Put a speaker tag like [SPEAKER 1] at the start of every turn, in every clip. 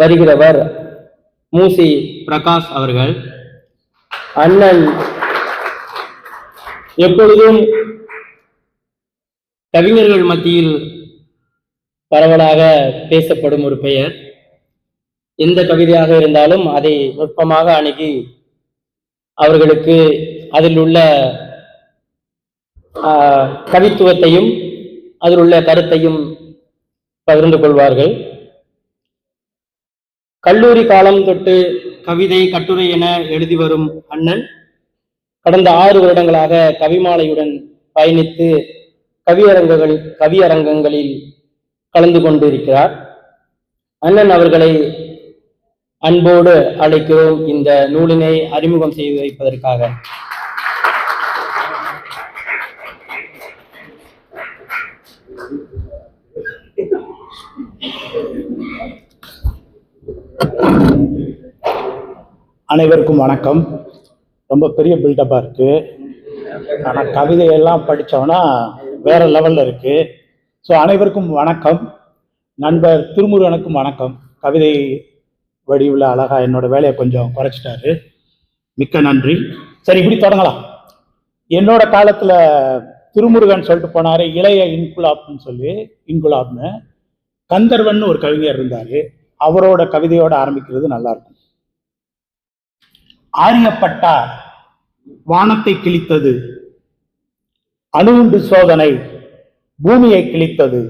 [SPEAKER 1] வருகிறவர் மூசி பிரகாஷ் அவர்கள். அண்ணன் எப்பொழுதும் கவிஞர்கள் மத்தியில் பரவலாக பேசப்படும் ஒரு பெயர். எந்த கவிதையாக இருந்தாலும் அதை நுட்பமாக அணுகி அவர்களுக்கு அதில் உள்ள கவித்துவத்தையும் அதில் உள்ள கருத்தையும் பகிர்ந்து கொள்வார்கள். கல்லூரி காலம் தொட்டு கவிதை கட்டுரை என எழுதி வரும் அண்ணன் கடந்த ஆறு வருடங்களாக கவிமாலையுடன் பயணித்து கவியரங்குகள் கவியரங்கங்களில் கலந்து கொண்டிருக்கிறார். அண்ணன் அவர்களை அன்போடு அழைக்கிறோம் இந்த நூலினை அறிமுகம் செய்து வைப்பதற்காக.
[SPEAKER 2] அனைவருக்கும் வணக்கம். ரொம்ப பெரிய பில்டப்பாக இருக்குது ஆனால் கவிதையெல்லாம் படித்தோன்னா வேறு லெவலில் இருக்குது ஸோ அனைவருக்கும் வணக்கம். நண்பர் திருமுருகனுக்கும் வணக்கம். கவிதை வடிவில் அழகாக என்னோட வேலையை கொஞ்சம் குறைச்சிட்டாரு. மிக்க நன்றி. சரி இப்படி தொடங்கலாம். என்னோட காலத்தில் திருமுருகன் சொல்லிட்டு போனார் இளைய இன்குலாப்னு சொல்லி இன்குலாப்னு. கந்தர்வன் ஒரு கவிஞர் இருந்தார். அவரோட கவிதையோட ஆரம்பிக்கிறது நல்லா இருக்கும் ஆரியப்பட்டார் வானத்தை கிழித்தது அணுகுண்டு சோதனை பூமியை கிழித்தது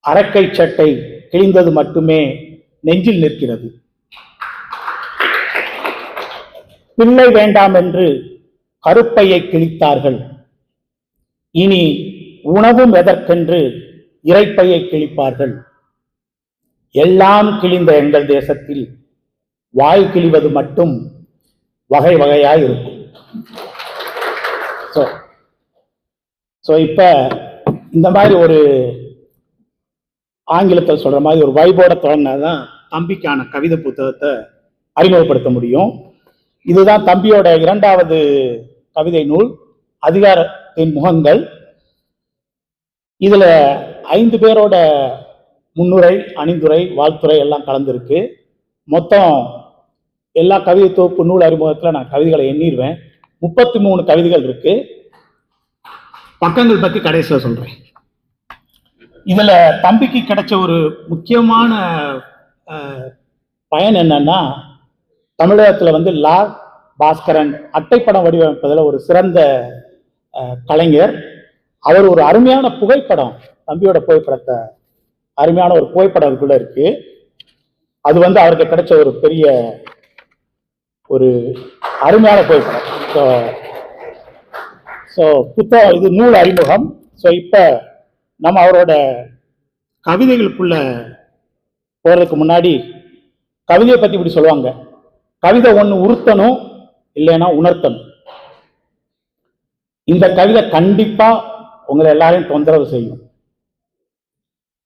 [SPEAKER 2] அரக்கை சட்டை கிழிந்தது மட்டுமே நெஞ்சில் நிற்கிறது. பிள்ளை வேண்டாம் என்று கருப்பையை கிழித்தார்கள். இனி உணவும் எதற்கென்று இறைப்பையை கிழிப்பார்கள். எல்லாம் கிழிந்த எங்கள் தேசத்தில் வாய் கிழிவது மட்டும் வகை வகையாய் இருக்கும். ஸோ ஸோ இப்போ இந்த மாதிரி ஒரு ஆங்கிலத்தில் சொல்ற மாதிரி ஒரு வைபோட தொடங்கினாதான் தம்பிக்கான கவிதை புத்தகத்தை அறிமுகப்படுத்த முடியும். இதுதான் தம்பியோட இரண்டாவது கவிதை நூல் அதிகாரத்தின் முகங்கள். இதுல ஐந்து பேரோட முன்னுரை அணிந்துரை வாழ்த்துறை எல்லாம் கலந்துருக்கு. மொத்தம் எல்லா கவிதை தொகுப்பு நூல் அறிமுகத்தில் நான் கவிதைகளை எண்ணிடுவேன். முப்பத்தி மூணு கவிதைகள் இருக்கு. பக்கங்கள் பற்றி கடைசியில் சொல்கிறேன் இதில் தம்பிக்கு கிடைச்ச ஒரு முக்கியமான பயன் என்னன்னா தமிழகத்தில் வந்து லா பாஸ்கரன் அட்டைப்படம் வடிவமைப்பதில் ஒரு சிறந்த கலைஞர். அவர் ஒரு அருமையான புகைப்படம் தம்பியோட புகைப்படத்தை அருமையான ஒரு புகைப்படம் அதுக்குள்ள இருக்கு. அது வந்து அவருக்கு கிடைச்ச ஒரு பெரிய ஒரு அருமையான புகைப்படம். ஸோ ஸோ புத்தகம் இது நூல் அறிமுகம். ஸோ இப்போ நம்ம அவரோட கவிதைகளுக்குள்ள போகிறதுக்கு முன்னாடி கவிதையை பற்றி இப்படி சொல்லுவாங்க. கவிதை ஒன்று உறுத்தணும் இல்லைன்னா உணர்த்தணும். இந்த கவிதை கண்டிப்பாக உங்களை எல்லாரையும் தொந்தரவு செய்யும்.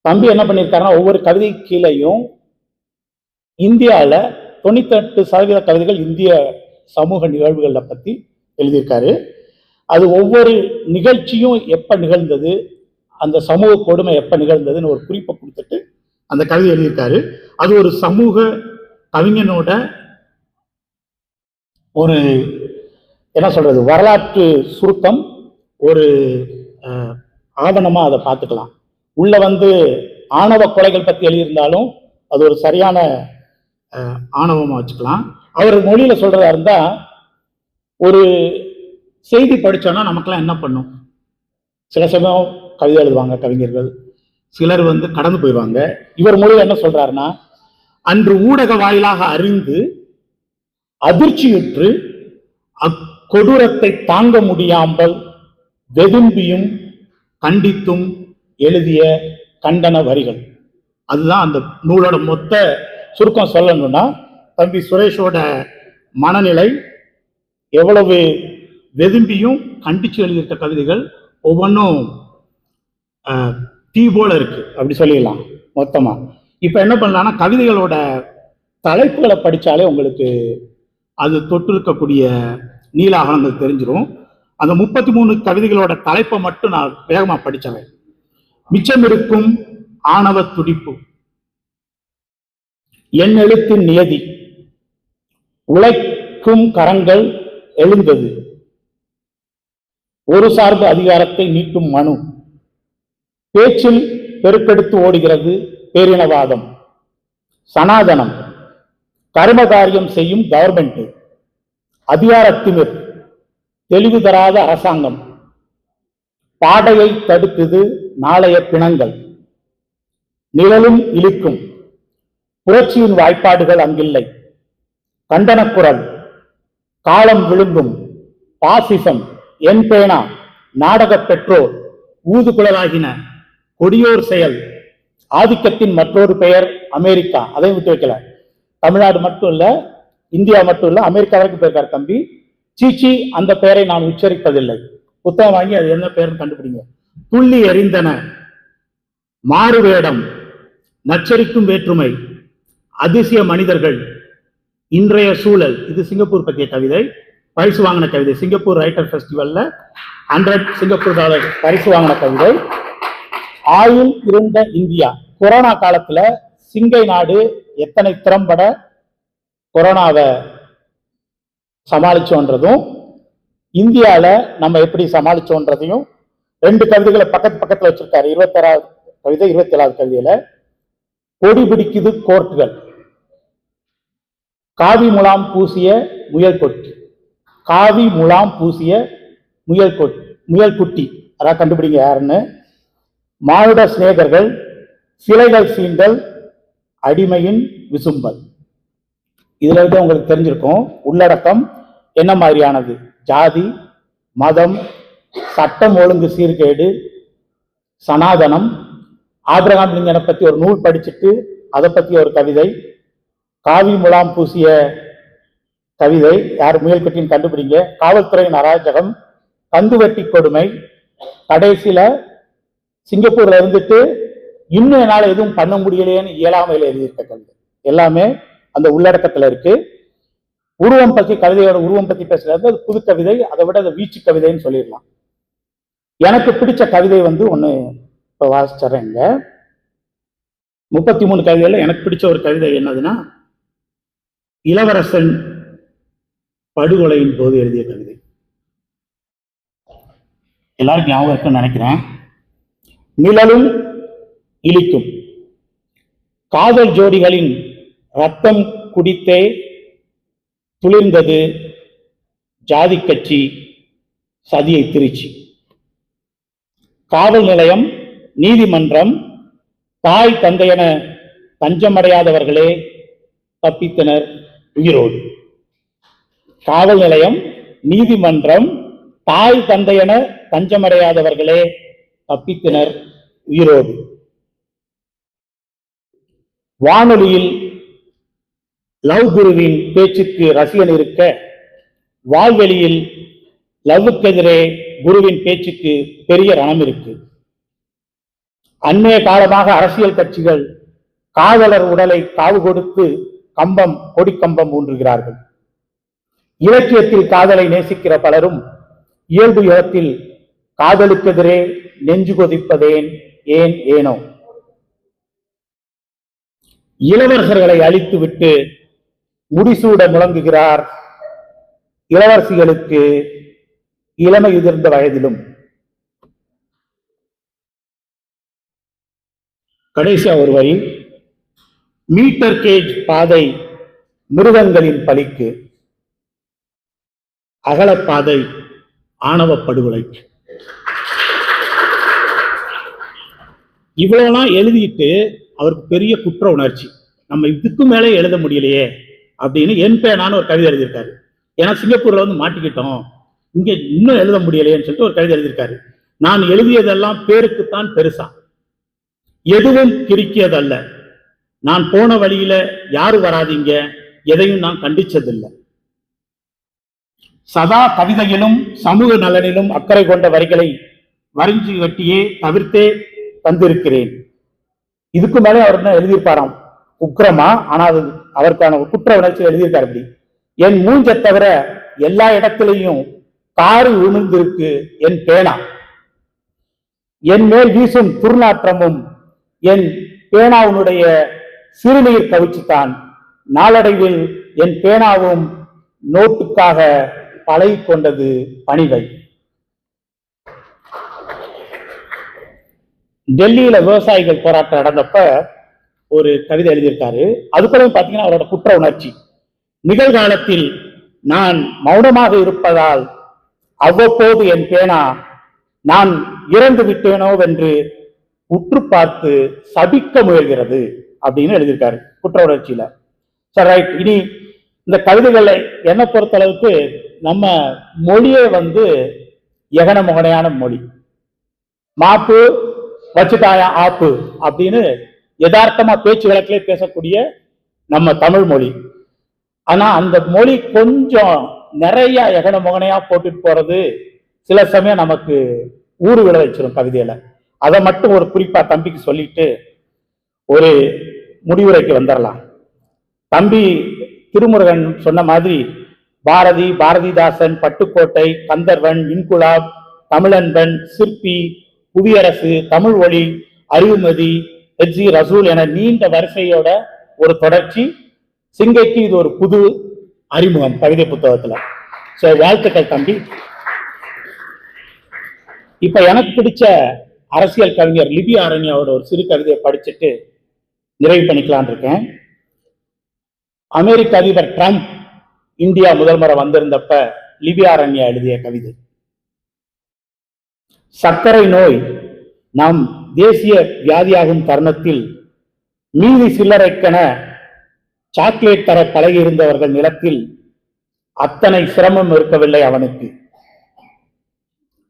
[SPEAKER 2] தம்பி என்ன பண்ணியிருக்காருன்னா ஒவ்வொரு கவிதை கீழேயும் இந்தியாவில் தொண்ணூத்தெட்டு சதவீத கவிதைகள் இந்திய சமூக நிகழ்வுகளை பற்றி எழுதியிருக்காரு. அது ஒவ்வொரு நிகழ்ச்சியும் எப்போ நிகழ்ந்தது அந்த சமூக கொடுமை எப்போ நிகழ்ந்ததுன்னு ஒரு குறிப்பை கொடுத்துட்டு அந்த கவிதை எழுதியிருக்காரு. அது ஒரு சமூக கவிஞனோட ஒரு என்ன சொல்றது வரலாற்று சுருக்கம் ஒரு ஆவணமாக அதை பார்த்துக்கலாம். உள்ள வந்து ஆணவ கொலைகள் பத்தி எழுதியிருந்தாலும் அது ஒரு சரியான ஆணவமாக ஆணவமா வச்சுக்கலாம். அவர் மொழியில சொல்றதா இருந்தா ஒரு செய்தி படிச்சோன்னா நமக்கெல்லாம் என்ன பண்ணும்? சில சமயம் கவிதை எழுதுவாங்க கவிஞர்கள். சிலர் வந்து கடந்து போயிடுவாங்க. இவர் மொழியில என்ன சொல்றாருன்னா அன்று ஊடக வாயிலாக அறிந்து அதிர்ச்சியுற்று அக்கொடூரத்தை தாங்க முடியாமல் வெதும்பியும் கண்டித்தும் எழுதிய கண்டன வரிகள். அதுதான் அந்த நூலோட மொத்த சுருக்கம் சொல்லணும்னா தம்பி சுரேஷோட மனநிலை எவ்வளவு வெதும்பியும் கண்டிச்சு எழுதியிருக்க கவிதைகள் ஒவ்வொன்றும் தீ போல இருக்கு அப்படி சொல்லிடலாம் மொத்தமா. இப்ப என்ன பண்ணலாம்னா கவிதைகளோட தலைப்புகளை படித்தாலே உங்களுக்கு அது தொட்டிருக்கக்கூடிய நீலாகலங்கள் தெரிஞ்சிடும் அந்த முப்பத்தி மூணு கவிதைகளோட தலைப்பை மட்டும் நான் வேகமாக படிச்சவன் மிச்சம் இருக்கும் ஆணவ துடிப்பு. என் எழுத்தின் நியதி. உழைக்கும் கரங்கள் எழுந்தது. ஒரு சார்பு அதிகாரத்தை நீட்டும் மனு. பேச்சில் பெருக்கெடுத்து ஓடுகிறது பேரினவாதம். சனாதனம். கர்மகாரியம் செய்யும் கவர்மெண்ட் அதிகாரத்திமிர். தெளிவு தராத அரசாங்கம். பாடையை தடுத்தது நாளைய பிணங்கள். நிழலும் இழுக்கும். புரட்சியின் வாய்ப்பாடுகள் அங்கில்லை. கண்டனக்குரல். காலம் விழுங்கும். பாசிசம். என் பேனா. நாடகப் பெற்றோர். ஊதுகுழலாகின. கொடியோர் செயல். ஆதிக்கத்தின் மற்றொரு பெயர் அமெரிக்கா. அதையும் விட்டு வைக்கல. தமிழ்நாடு மட்டும் இல்ல இந்தியா மட்டும் இல்ல அமெரிக்கா வரைக்கும் போயிருக்காரு தம்பி. சீச்சி அந்த பெயரை நான் உச்சரிப்பதில்லை. புத்தகம் வாங்கி அது என்ன பெயர்னு கண்டுபிடிங்க. துள்ளி எறிந்தன மாறுவேடம் நச்சரிக்கும் வேற்றுமை அதிசய மனிதர்கள். இன்றைய சூழல் இது சிங்கப்பூர் பற்றிய கவிதை. பரிசு வாங்கின கவிதை. சிங்கப்பூர் ரைட்டர் ஃபெஸ்டிவல்ல ஹண்ட்ரட் சிங்கப்பூர் டாலர் பரிசு வாங்கின கவிதை. ஆயுள் இருந்த இந்தியா. கொரோனா காலத்துல சிங்கை நாடு எத்தனை திறம்பட கொரோனாவை சமாளிச்சோன்றதும் இந்தியாவில் நம்ம எப்படி சமாளிச்சோன்றதையும் ரெண்டு கவிதைகளை பக்கத்து பக்கத்துல வச்சிருக்காரு. இருபத்தாறாவது கவிதை இருபத்தி ஏழாவது கவிதையில கொடி பிடிக்குது கோர்ட்டுகள். காவி முலாம் பூசிய முயல் கொட்டி. காவி முலாம் பூசிய முயல் கொட் முயல் குட்டி. அதான் கண்டுபிடிங்க யாருன்னு. மானுட சிநேகர்கள் சிலைகள் சீண்டல் அடிமையின் விசும்பல். இதுல இருந்து உங்களுக்கு தெரிஞ்சிருக்கும் உள்ளடக்கம் என்ன மாதிரியானது? ஜாதி மதம் சட்டம் ஒழுங்கு சீர்கேடு சனாதனம். ஆபிரகாம் லிங்கனை பற்றி ஒரு நூல் படிச்சுட்டு அதை பற்றி ஒரு கவிதை. காவி முலாம் பூசிய கவிதை. யார் முயல் கண்டுபிடிங்க. காவல்துறையின் அராஜகம் கந்து வெட்டி கொடுமை. கடைசியில் சிங்கப்பூர்ல இருந்துட்டு இன்னும் என்னால் எதுவும் பண்ண முடியலையேன்னு இயலாமையில் எழுதியிருக்க கவிதை. எல்லாமே அந்த உள்ளடக்கத்தில் இருக்கு. உருவம் பற்றி கவிதையோட உருவம் பற்றி பேசுறது அது புது கவிதை. அதை விட அது வீச்சு கவிதைன்னு சொல்லிடலாம். எனக்கு பிடிச்ச கவிதை வந்து ஒன்று இப்போ வாசிச்சிட்றேன் இங்கே முப்பத்தி மூணு கவிதையில் எனக்கு பிடிச்ச ஒரு கவிதை என்னதுன்னா இளவரசன் படுகொலையின் போது எழுதிய கவிதை. எல்லாருக்கும் ஞாபகம் இருக்குன்னு நினைக்கிறேன். நிழலும் இழிக்கும் காதல் ஜோடிகளின் ரத்தம் குடித்தே துளிர்ந்தது ஜாதி கட்சி சதியை திருச்சி. காவல் நிலையம் நீதிமன்றம் தாய் தந்தையென தஞ்சமடையாதவர்களே தப்பித்தனர் உயிரோடு. காவல் நிலையம் நீதிமன்றம் தாய் தந்தையென தஞ்சமடையாதவர்களே தப்பித்தனர் உயிரோடு. வானொலியில் லவ் குருவின் பேச்சுக்கு ரசிகன் இருக்க வால்வெளியில் லவ்வுக்கெதிரே குருவின் பேச்சுக்கு பெரிய ரணம் இருக்கு. அண்மைய காலமாக அரசியல் கட்சிகள் காதலர் உடலை காவு கொடுத்து கம்பம் கொடிக்கம்பம் ஊன்றுகிறார்கள். இலக்கியத்தில் காதலை நேசிக்கிற பலரும் இயல்பு யுகத்தில் காதலுக்கெதிரே நெஞ்சு கொதிப்பதேன் ஏன் ஏனோ. இளவரசர்களை அழித்துவிட்டு முடிசூட முழங்குகிறார் இளவரசிகளுக்கு இளமை உதிர்ந்த வயதிலும். கடைசியா ஒரு வரி மீட்டர் கேஜ் பாதை மிருகங்களின் பலிக்கு அகலப்பாதை ஆணவ படுகொலைக்கு. இவ்வளவுலாம் எழுதிட்டு அவருக்கு பெரிய குற்ற உணர்ச்சி. நம்ம இதுக்கு மேலே எழுத முடியலையே அப்படின்னு என் பேனான்னு ஒரு கவிதை எழுதியிருக்காரு. ஏன்னா சிங்கப்பூர்ல வந்து மாட்டிக்கிட்டோம். இங்க இன்னும் எழுத முடியலையேன்னு சொல்லிட்டு ஒரு கவிதை எழுதியிருக்காரு. நான் எழுதியதெல்லாம் பேருக்குத்தான் பெருசா. எதுவும் கிறுக்கியதல்ல. நான் போன வழியில யாரு வராதீங்க? எதையும் நான் கண்டிச்சதில்லை. சதா கவிதையிலும் சமூக நலனிலும் அக்கறை கொண்ட வரிகளை வரிஞ்சு கட்டியே தவிர்த்தே தந்திருக்கிறேன். இதுக்கு மேலே அவர் என்ன எழுதியிருப்பாராம்? உக்கிரமா ஆனா அது அவருக்கான குற்ற உணர்ச்சி எழுதியிருக்காரு அப்படி. என் மூஞ்ச தவிர எல்லா இடத்துலையும் காரி உமிழ்ந்திருக்கு என் பேனா. என் மேல் வீசும் துர்நாற்றமும் என் பேனாவுனுடைய சிறுநீர் கவிச்சுத்தான். நாளடைவில் என் பேனாவும் நோட்டுக்காக பழகி கொண்டது பணிவை டெல்லியில விவசாயிகள் போராட்டம் நடந்தப்ப ஒரு கவிதை எழுதியிருக்காரு. அதுக்குள்ள பாத்தீங்கன்னா அவரோட குற்ற உணர்ச்சி. நிகழ்காலத்தில் நான் மௌனமாக இருப்பதால் அவ்வப்போது என் பேனா நான் இறந்து விட்டேனோ என்று உற்று பார்த்து சபிக்க முயல்கிறது அப்படின்னு எழுதியிருக்காரு குற்ற உணர்ச்சியில சரி ரைட் இனி இந்த கவிதைகளை என்னை பொறுத்தளவுக்கு நம்ம மொழியே வந்து எகன முகனையான மொழி. மாப்பு வச்சுட்டாயா ஆப்பு அப்படின்னு யதார்த்தமா பேச்சு வழக்கிலே பேசக்கூடிய நம்ம தமிழ் மொழி. ஆனா அந்த மொழி கொஞ்சம் நிறைய எகன முகனையா போட்டுட்டு போறது சில சமயம் நமக்கு ஊறு விட வச்சிடும் கவிதையில. அதை மட்டும் ஒரு குறிப்பா தம்பிக்கு சொல்லிட்டு ஒரு முடிவுரைக்கு வந்துடலாம் தம்பி திருமுருகன் சொன்ன மாதிரி பாரதி பாரதிதாசன் பட்டுக்கோட்டை கந்தர்வன் இன்குலாப் தமிழன்பன் சிற்பி புவியரசு தமிழ் ஒளி அறிவுமதி ஹெச் ரசூல் என நீண்ட வரிசையோட ஒரு தொடர்ச்சி. சிங்கைக்கு இது ஒரு புது அறிமுகம் கவிதை புத்தகத்துல. சோ வாழ்த்துக்கள் தம்பி. இப்ப எனக்கு பிடிச்ச அரசியல் கவிஞர் லிபி ஆரண்யாவோட ஒரு சிறு கவிதையை படிச்சுட்டு நிறைவு பண்ணிக்கலாம் இருக்கேன். அமெரிக்க அதிபர் ட்ரம்ப் இந்தியா முதல் முறை வந்திருந்தப்ப லிபி அரண்யா எழுதிய கவிதை. சர்க்கரை நோய் நம் தேசிய வியாதியாகும் தருணத்தில் மீதி சில்லறைக்கென சாக்லேட் தர பழகியிருந்தவர்கள் நிலத்தில் அத்தனை சிரமம் இருக்கவில்லை அவனுக்கு.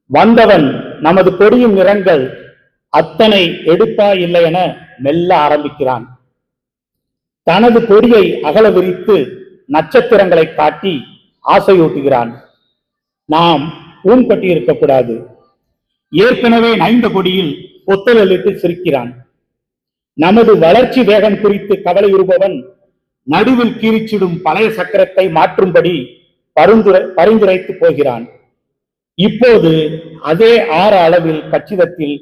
[SPEAKER 2] வந்தவன் நமது கொடியின் நிறங்கள் அத்தனை எடுப்பா இல்லை என மெல்ல ஆரம்பிக்கிறான். தனது கொடியை அகல விரித்து நட்சத்திரங்களை காட்டி ஆசையூட்டுகிறான். நாம் ஊன் கட்டி இருக்கக்கூடாது ஏற்கனவே நைந்த கொடியில் ஒத்தலிட்டு சிரிக்கிறான். நமது வளர்ச்சி வேகம் குறித்து கவலையுறுபவன் நடுவில் கீறிச்சிடும் பழைய சக்கரத்தை மாற்றும்படி பரிந்துரை பரிந்துரைத்து போகிறான். இப்போது அதே ஆற அளவில் கச்சிதத்தில்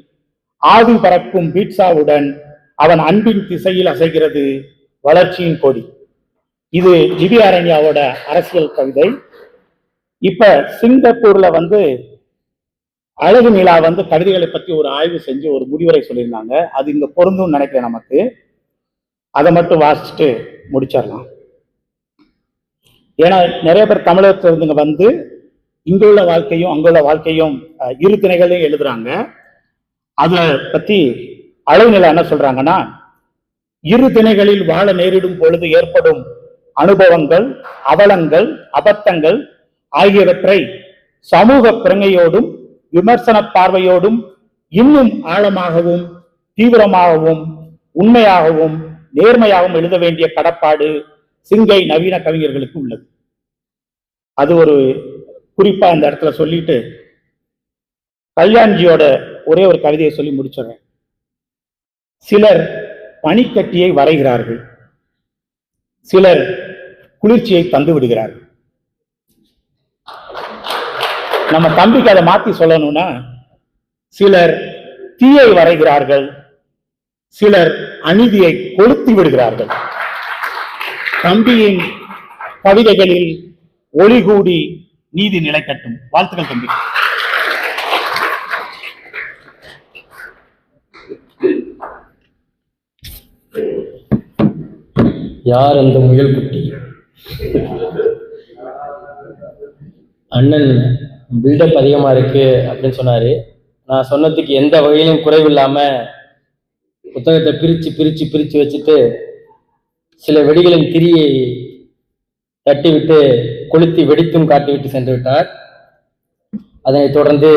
[SPEAKER 2] ஆதி பறக்கும் பீட்சாவுடன் அவன் அன்பின் திசையில் அசைகிறது வளர்ச்சியின் கொடி. இது ஜிபி அரண்யாவோட அரசியல் கவிதை. இப்ப சிங்கப்பூர்ல வந்து அழகு நிலா வந்து கவிதைகளை பத்தி ஒரு ஆய்வு செஞ்சு ஒரு முடிவுரை சொல்லியிருந்தாங்க. அது இங்க பொருந்தும் நினைக்கிறேன் நமக்கு. அதை மட்டும் வாசிச்சுட்டு முடிச்சிடலாம். ஏன்னா நிறைய பேர் தமிழகத்துல இருந்துங்க வந்து இங்குள்ள வாழ்க்கையும் அங்குள்ள வாழ்க்கையும் இரு திணைகளையும் எழுதுறாங்க. அத பத்தி அளவுநிலை என்ன சொல்றாங்கன்னா இரு திணைகளில் வாழ நேரிடும் பொழுது ஏற்படும் அனுபவங்கள் அவலங்கள் அபத்தங்கள் ஆகியவற்றை சமூக பிரங்கையோடும் விமர்சன பார்வையோடும் இன்னும் ஆழமாகவும் தீவிரமாகவும் உண்மையாகவும் நேர்மையாகவும் எழுத வேண்டிய கடப்பாடு சிங்கை நவீன கவிஞர்களுக்கு உள்ளது. அது ஒரு குறிப்பா அந்த இடத்துல சொல்லிட்டு கல்யாண்ஜியோட ஒரே ஒரு கவிதையை சொல்லி முடிச்சிடுறேன். சிலர் பனிக்கட்டியை வரைகிறார்கள். சிலர் குளிர்ச்சியை தந்து விடுகிறார்கள். நம்ம தம்பிக்கு அதை மாத்தி சொல்லணும்னா சிலர் தீயை வரைகிறார்கள். சிலர் அநீதியை கொளுத்தி விடுகிறார்கள். தம்பியின் கவிதைகளில் ஒளிகூடி நீதி நிலைக்கட்டும் வாழ்த்துக்கள் தம்பி.
[SPEAKER 1] யார் அந்த முயல் குட்டி? அண்ணன் பில்டப் அதிகமா இருக்கு அப்படின்னு சொன்னாரு. நான் சொன்னதுக்கு எந்த வகையிலும் குறைவில்லாம புத்தகத்தை பிரித்து பிரித்து பிரித்து வச்சுட்டு சில வெடிகளின் திரியை தட்டிவிட்டு கொளுத்தி வெடித்தும் காட்டிவிட்டு சென்று விட்டார். அதனைத் தொடர்ந்து